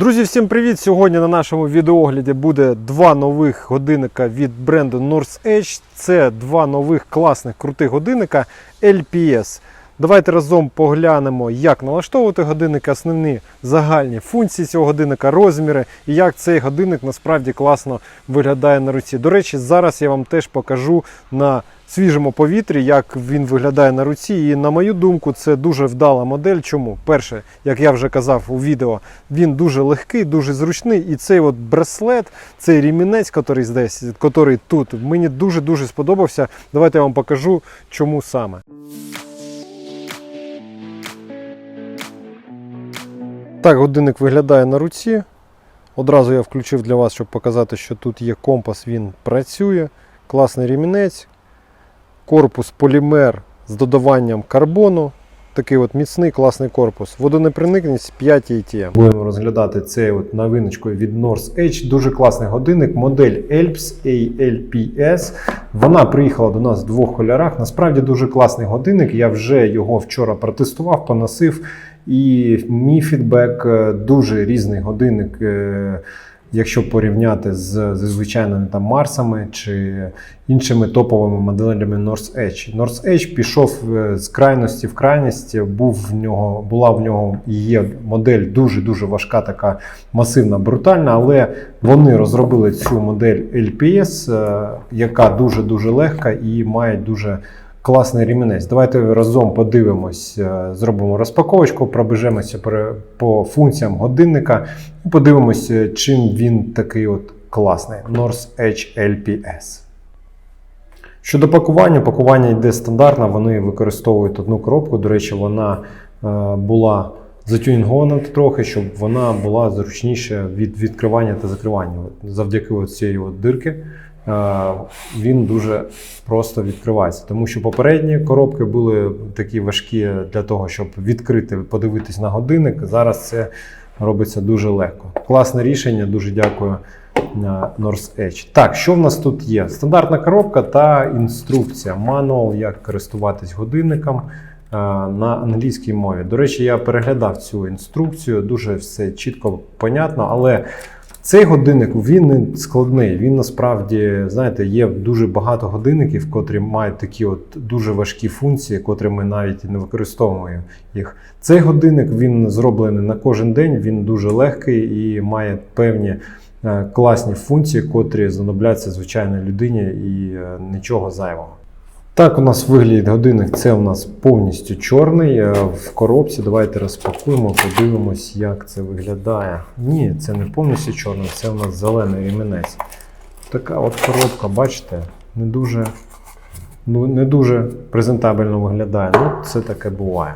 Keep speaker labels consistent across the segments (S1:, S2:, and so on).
S1: Друзі, всім привіт! Сьогодні на нашому відеогляді буде два нових годинника від бренду North Edge. Це два нових класних крутих годинника LPS. Давайте разом поглянемо, як налаштовувати годинник, основні загальні функції цього годинника, розміри і як цей годинник насправді класно виглядає на руці. До речі, зараз я вам теж покажу на свіжому повітрі, як він виглядає на руці. І на мою думку, це дуже вдала модель. Чому? Перше, як я вже казав у відео, він дуже легкий, дуже зручний. І цей от браслет, цей рімінець, який здесь, який тут, мені дуже-дуже сподобався. Давайте я вам покажу, чому саме. Так годинник виглядає на руці. Одразу я включив для вас, щоб показати, що тут є компас, він працює. Класний рімінець. Корпус полімер з додаванням карбону. Такий от міцний класний корпус. Водонепроникність 5 ATM. Будемо розглядати цей от новиночку від North Edge. Дуже класний годинник. Модель ELPS ALPS. Вона приїхала до нас в двох кольорах. Насправді дуже класний годинник. Я вже його вчора протестував, поносив. І мій фідбек е, дуже різний годинник. е, Якщо порівняти з, звичайними там Марсами чи іншими топовими моделями North Edge. North Edge пішов е, з крайності в крайність, був в нього, була в нього і є модель дуже-дуже важка, така масивна, брутальна, але вони розробили цю модель LPS, яка дуже-дуже легка і має дуже класний рімінець. Давайте разом подивимось, е, зробимо розпаковочку, пробіжемося по функціям годинника і подивимося, чим він такий от класний. North Edge LPS. Щодо пакування, пакування йде стандартно, вони використовують одну коробку. До речі, вона е, була затюнінгована трохи, щоб вона була зручніша від відкривання та закривання. Завдяки цієї дирки е, він дуже просто відкривається. Тому що попередні коробки були такі важкі для того, щоб відкрити, подивитись на годинник. Зараз це робиться дуже легко. Класне рішення, дуже дякую. на North Edge. Так, що в нас тут є? Стандартна коробка та інструкція, мануал, як користуватись годинником е, на англійській мові. До речі, я переглядав цю інструкцію, дуже все чітко понятно, але цей годинник він не складний. Він насправді, знаєте, є дуже багато годинників, котрі мають такі от дуже важкі функції, котрі ми навіть не використовуємо їх. Цей годинник він зроблений на кожен день, він дуже легкий і має певні е, класні функції, котрі знадобляться звичайній людині і е, нічого зайвого. Так, у нас виглядить годинник. Це у нас повністю чорний е, в коробці. Давайте розпакуємо, подивимось, як це виглядає. Ні, це не повністю чорний, це у нас зелений рімінець. Така от коробка, бачите, не дуже, ну, не дуже презентабельно виглядає. Ну, це таке буває.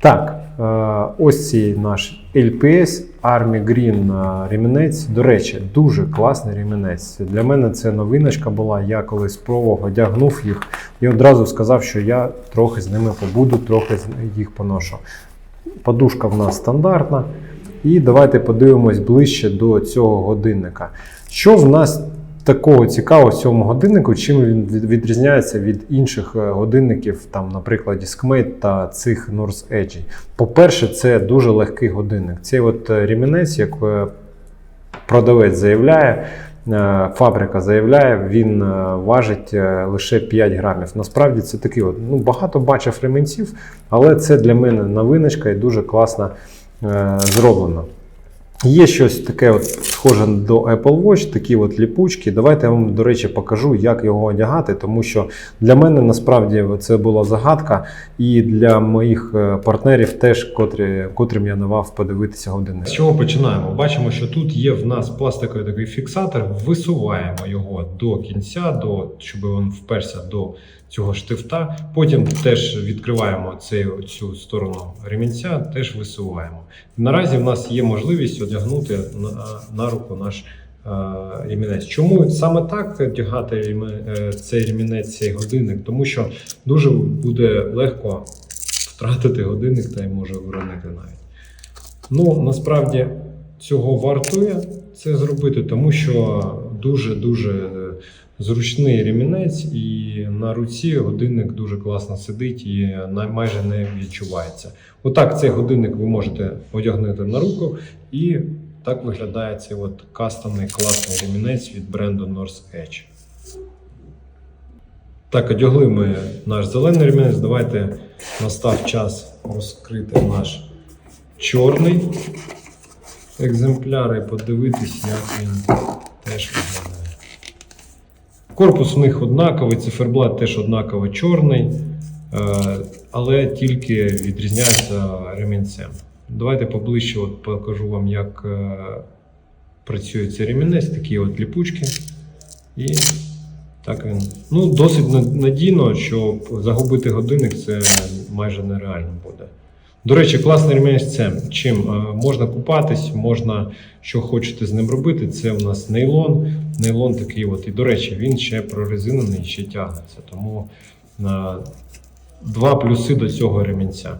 S1: Так, е, ось цей наш LPS Army Green е, ремінець. До речі, дуже класний ремінець. Для мене це новиночка була. Я колись спробував, одягнув їх і одразу сказав, що я трохи з ними побуду, трохи їх поношу. Подушка в нас стандартна. І давайте подивимось ближче до цього годинника. Що в нас такого цікавого в цьому годиннику, чим він відрізняється від інших е, годинників, там, наприклад, Discmate та цих North Edge? По-перше, це дуже легкий годинник. Цей от е, рімінець, як е, продавець заявляє, фабрика заявляє, він важить лише 5 грамів. Насправді це такий от, ну, багато бачив ремінців, але це для мене новиночка і дуже класно е, зроблено. Є щось таке от схоже до Apple Watch, такі от ліпучки. Давайте я вам, до речі, покажу, як його одягати, тому що для мене насправді це була загадка, і для моїх е, партнерів теж, котрі, котрим я давав подивитися години. З чого починаємо? Бачимо, що тут є в нас пластиковий такий фіксатор, висуваємо його до кінця, до, щоб він вперся до цього штифта. Потім теж відкриваємо цю, цю сторону ремінця, теж висуваємо. Наразі в нас є можливість одягнути на, на руку наш е, ремінець. Чому саме так одягати е, цей ремінець, цей годинник? Тому що дуже буде легко втратити годинник та й може уронити навіть. Ну, насправді цього вартує це зробити, тому що дуже-дуже е, зручний ремінець, і на руці годинник дуже класно сидить і майже не відчувається. Отак цей годинник ви можете одягнути на руку і Так виглядає цей от кастомний класний ремінець від бренду North Edge. Так, одягли ми наш зелений ремінець. Давайте настав час розкрити наш чорний екземпляр і подивитись, як він теж виглядає. Корпус у них однаковий, циферблат теж однаково чорний, е, але тільки відрізняється ремінцем. Давайте поближче от покажу вам, як е, працює цей ремінець, такі от ліпучки. І так він. Ну, досить надійно, що загубити годинник це майже нереально буде. До речі, класний ремінець це чим Е, можна купатись, можна що хочете з ним робити. Це у нас нейлон. Нейлон такий от. І до речі, він ще прорезинений, ще тягнеться. Тому е, два плюси до цього ремінця.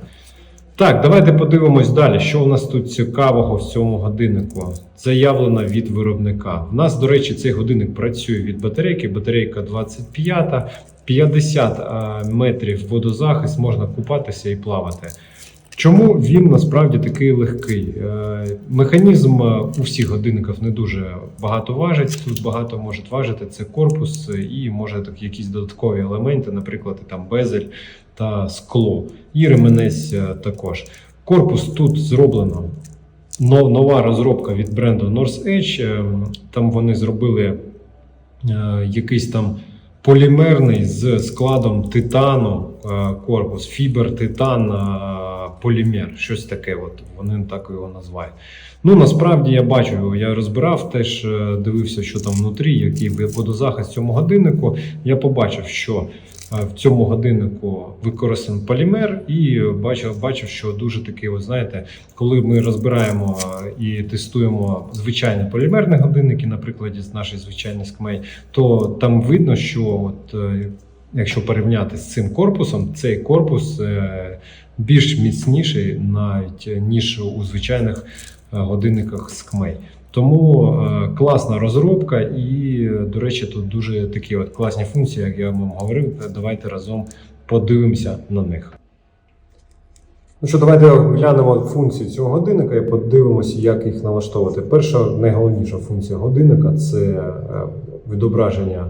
S1: Так, давайте подивимось далі, що у нас тут цікавого в цьому годиннику. Заявлено від виробника. У нас, до речі, цей годинник працює від батарейки. Батарейка 25, 50 а, метрів водозахист, можна купатися і плавати. Чому він насправді такий легкий? Е, Механізм е, у всіх годинників не дуже багато важить. Тут багато може важити це корпус е, і може так якісь додаткові елементи, наприклад, там безель та скло. І ременець також. Корпус тут зроблено. Нова розробка від бренду North Edge. Там вони зробили якийсь там полімерний з складом титану корпус, фібер, титан, полімер. Щось таке. От вони так його називають. Ну насправді я бачу, я розбирав, теж е, дивився, що там внутрі, який водозахист цьому годиннику. Я побачив, що е, в цьому годиннику використаний полімер, і бачив, бачив, що дуже такий, от знаєте, коли ми розбираємо е, і тестуємо звичайні полімерні годинники, на прикладі з нашої звичайної скмей, то там видно, що от, якщо порівняти з цим корпусом, цей корпус більш міцніший навіть е, ніж у звичайних е, годинниках скмей. Тому е, класна розробка, і, до речі, тут дуже такі от класні функції, як я вам говорив. Давайте разом подивимося на них. Ну що, давайте глянемо функції цього годинника і подивимося, як їх налаштовувати. Перша найголовніша функція годинника це відображення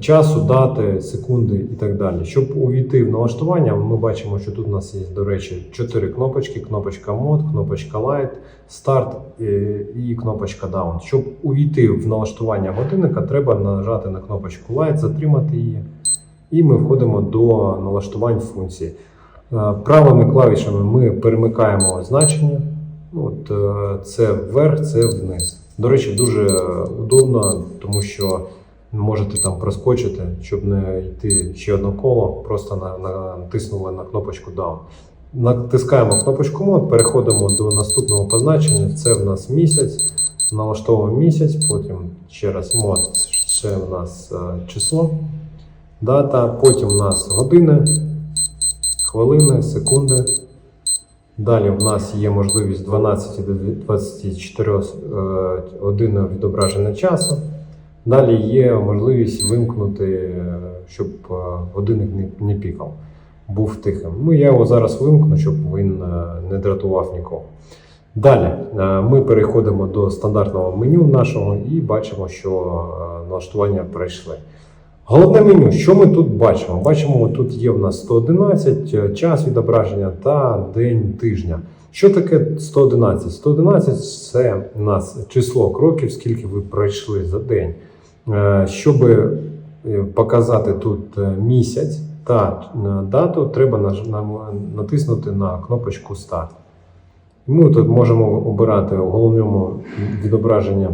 S1: часу, дати, секунди і так далі. Щоб увійти в налаштування, ми бачимо, що тут у нас є, до речі, чотири кнопочки: кнопочка мод, кнопочка Light, старт е, і кнопочка Down. Щоб увійти в налаштування годинника, треба нажати на кнопочку Light, затримати її, і ми входимо до налаштувань функції. Е, Правими клавішами ми перемикаємо значення. Ну, От, е, це вверх, це вниз. До речі, дуже удобно, тому що можете там проскочити, щоб не йти ще одне коло, просто на, на, натиснули на кнопочку Down. Натискаємо кнопочку мод, переходимо до наступного позначення. Це в нас місяць. Налаштовуємо місяць, потім ще раз мод, це в нас е, число, дата, потім в нас години, хвилини, секунди. Далі в нас є можливість 12 до 24 е, годин відображення часу. Далі є можливість вимкнути, е, щоб е, годинник не, пікав, був тихим. Ну, я його зараз вимкну, щоб він е, не дратував нікого. Далі ми переходимо до стандартного меню нашого і бачимо, що налаштування пройшли. Головне меню, що ми тут бачимо? Бачимо, тут є в нас 111, е, час відображення та день тижня. Що таке 111? 111 це у нас число кроків, скільки ви пройшли за день. Е, Щоб показати тут е, місяць та е, дату, треба натиснути на кнопочку Старт. Ми тут можемо обирати в головному відображення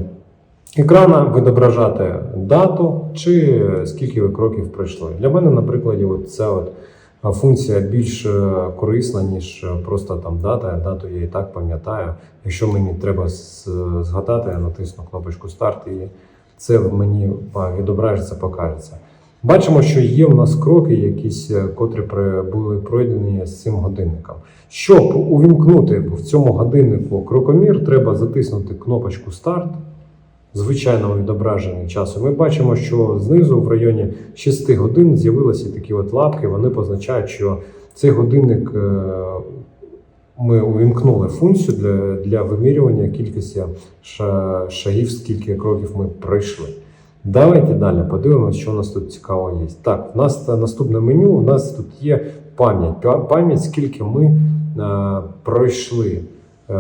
S1: екрана, відображати дату чи скільки ви кроків пройшли. Для мене, наприклад, ця от функція більш е, корисна, ніж е, просто там дата. Дату я і так пам'ятаю. Якщо мені треба згадати, я натисну кнопочку старт і це мені відображиться, покажеться. Бачимо, що є в нас кроки, якісь, е, котрі були пройдені з цим годинником. Щоб увімкнути в цьому годиннику крокомір, треба затиснути кнопочку старт звичайного відображення часу. Ми бачимо, що знизу в районі 6 годин з'явилися такі от лапки. Вони позначають, що цей годинник е, ми увімкнули функцію для, для вимірювання кількості ша- шагів, скільки кроків ми пройшли. Давайте далі подивимося, що у нас тут цікаво є. Так, у нас наступне меню, у нас тут є пам'ять. Пам'ять, скільки ми е, пройшли е,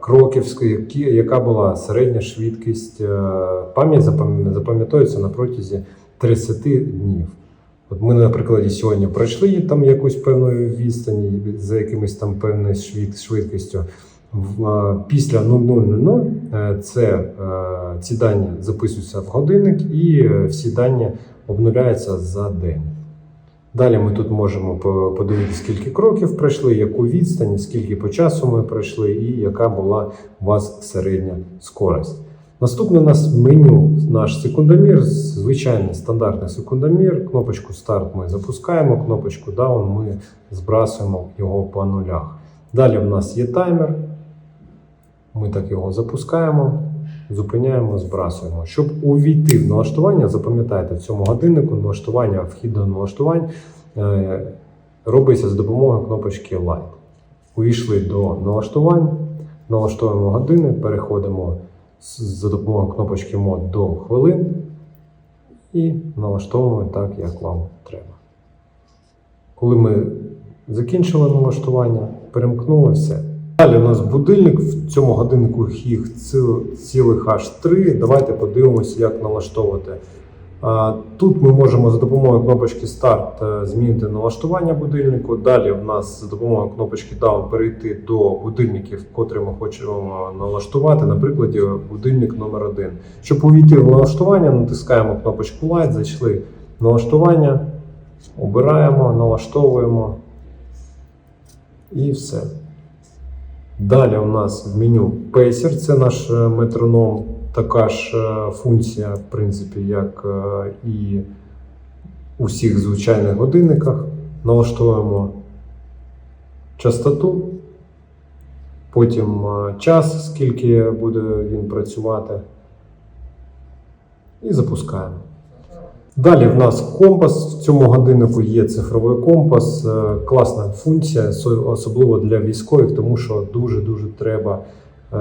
S1: кроків, які, яка була середня швидкість. Е, пам'ять запам- запам'ятовується на протязі 30 днів. От ми, наприклад, сьогодні пройшли там якусь певну відстані за якимось там певною швидкістю. Після 00.00 е, це, е, ці дані записуються в годинник і е, всі дані обнуляються за день. Далі ми тут можемо подивитися, скільки кроків пройшли, яку відстань, скільки по часу ми пройшли, і яка була у вас середня скорость. Наступне у нас меню, наш секундомір, звичайний стандартний секундомір. Кнопочку старт ми запускаємо, кнопочку Down ми збрасуємо його по нулях. Далі в нас є таймер. Ми так його запускаємо, зупиняємо, збрасуємо. Щоб увійти в налаштування, запам'ятайте, в цьому годиннику налаштування, вхід до налаштувань е, робиться за допомогою кнопочки Light. Увійшли до налаштувань, налаштовуємо години, переходимо з- за допомогою кнопочки мод до хвилин і налаштовуємо так, як вам треба. Коли ми закінчили налаштування, перемкнули все. Далі у нас будильник, в цьому годиннику їх цілих аж три. Давайте подивимося, як налаштовувати. Тут ми можемо за допомогою кнопочки Старт е, змінити налаштування будильнику. Далі в нас за допомогою кнопочки Down перейти до будильників, котрі ми хочемо налаштувати, на прикладі будильник номер 1 Щоб увійти в налаштування, натискаємо кнопочку Light, зайшли налаштування, обираємо, налаштовуємо і все. Далі у нас в меню Pacer, це наш е, метроном, така ж е, функція, в принципі, як е, і у всіх звичайних годинниках. Налаштовуємо частоту, потім е, час, скільки буде він працювати, і запускаємо. Далі в нас компас. В цьому годиннику є цифровий компас. Класна функція, особливо для військових, тому що дуже-дуже треба,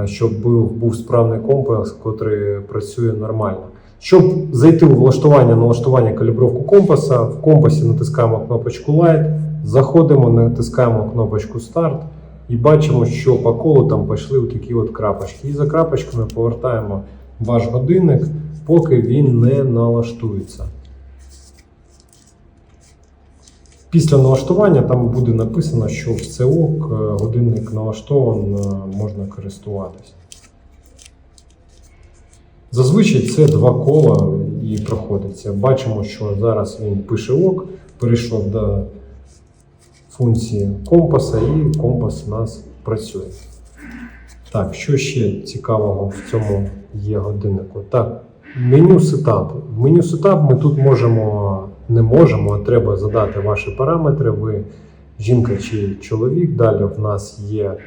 S1: щоб був, був справний компас, який працює нормально. Щоб зайти у влаштування налаштування калібровку компаса, в компасі натискаємо кнопочку Light, заходимо, натискаємо кнопочку Start і бачимо, що по колу там пішли такі от крапочки. І за крапочками повертаємо ваш годинник, поки він не налаштується. Після налаштування там буде написано, що все ок, е, годинник налаштован, е, можна користуватись. Зазвичай це два кола і проходиться. Бачимо, що зараз він пише ок, перейшов до функції компаса, і компас у нас працює. Так, що ще цікавого в цьому є годиннику? Так, меню сетап. В меню сетап ми тут можемо, не можемо, а треба задати ваші параметри. Ви жінка чи чоловік. Далі в нас є е,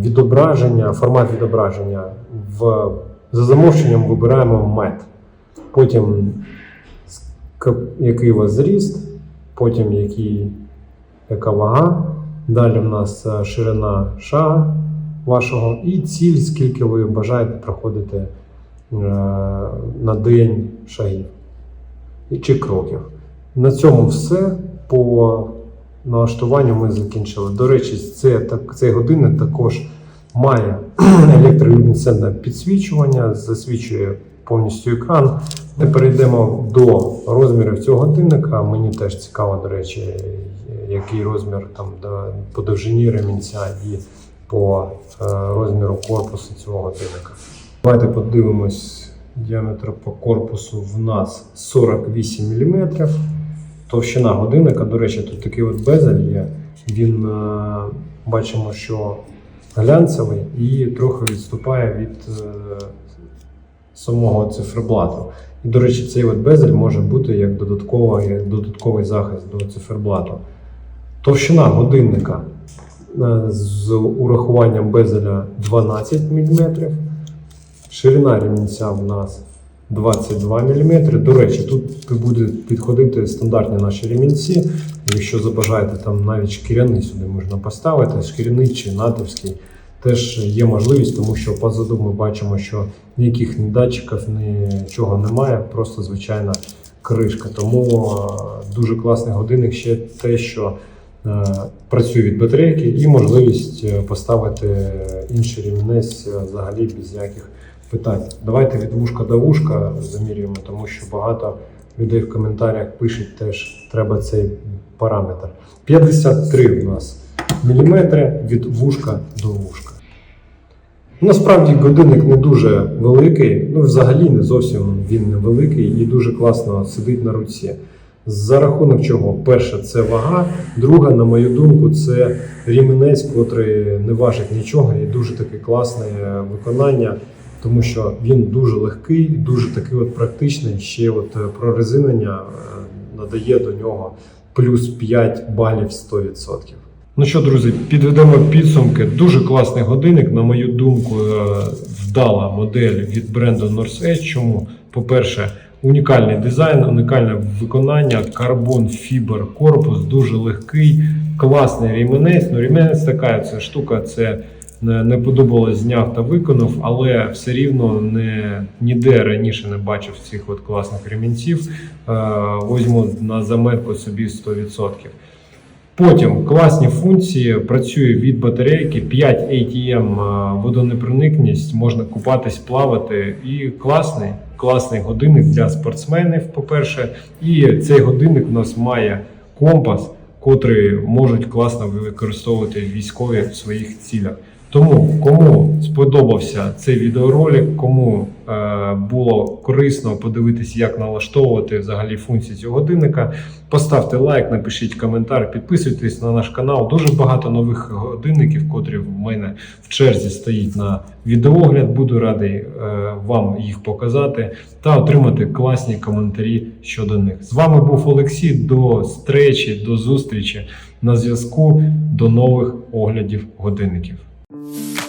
S1: відображення, формат відображення. В, за замовченням вибираємо MET. Потім який у вас зріст, потім який, яка вага. Далі в нас е, ширина шага вашого і ціль, скільки ви бажаєте проходити е, на день шагів чи кроків. На цьому все. По налаштуванню ми закінчили. До речі, це, так, цей годинник також має електролюмінесцентне підсвічування, засвічує повністю екран. Ми перейдемо до розмірів цього годинника. Мені теж цікаво, до речі, який розмір там по довжині ремінця і по е, розміру корпусу цього годинника. Давайте подивимось діаметр по корпусу в нас 48 мм. Товщина годинника, до речі, тут такий от безель є. Він е, бачимо, що глянцевий і трохи відступає від е, самого циферблату. І, до речі, цей от безель може бути як додатковий, додатковий захист до циферблату. Товщина годинника е, з урахуванням безеля 12 мм. Ширина ремінця в нас 22 мм. До речі, тут будуть підходити стандартні наші ремінці. Якщо забажаєте, там навіть шкіряний сюди можна поставити, шкіряний чи натовський. Теж є можливість, тому що позаду ми бачимо, що ніяких ні датчиків, нічого немає, просто звичайна кришка. Тому е, дуже класний годинник ще те, що е, працює від батарейки, і можливість е, поставити інший ремінець е, взагалі без ніяких питань. Давайте від вушка до вушка замірюємо, тому що багато людей в коментарях пишуть теж, треба цей параметр. 53 у нас міліметри від вушка до вушка. Насправді годинник не дуже великий, ну взагалі не зовсім він не великий і дуже класно сидить на руці. За рахунок чого? Перше, це вага. Друге, на мою думку, це рівнець, котрий не важить нічого і дуже таке класне виконання, тому що він дуже легкий, дуже такий от практичний. Ще от е, прорезинення е, надає до нього плюс 5 балів 100%. Ну що, друзі, підведемо підсумки. Дуже класний годинник, на мою думку, е, вдала модель від бренду North Edge. Чому? По-перше, унікальний дизайн, унікальне виконання, карбон фібер корпус, дуже легкий, класний ріменець. Ну, ріменець така це штука, це не, подобалось, зняв та виконав, але все рівно не, ніде раніше не бачив цих от класних ремінців. Е, возьму на заметку собі 100%. Потім класні функції, працює від батарейки, 5 ATM е, водонепроникність, можна купатись, плавати. І класний, класний годинник для спортсменів, по-перше. І цей годинник у нас має компас, котрий можуть класно використовувати військові в своїх цілях. Тому кому сподобався цей відеоролик, кому е, було корисно подивитись, як налаштовувати взагалі функції цього годинника, поставте лайк, напишіть коментар, підписуйтесь на наш канал. Дуже багато нових годинників, котрі в мене в черзі стоїть на відеогляд. Буду радий е, вам їх показати та отримати класні коментарі щодо них. З вами був Олексій. До зустрічі, до зустрічі на зв'язку, до нових оглядів годинників. Bye.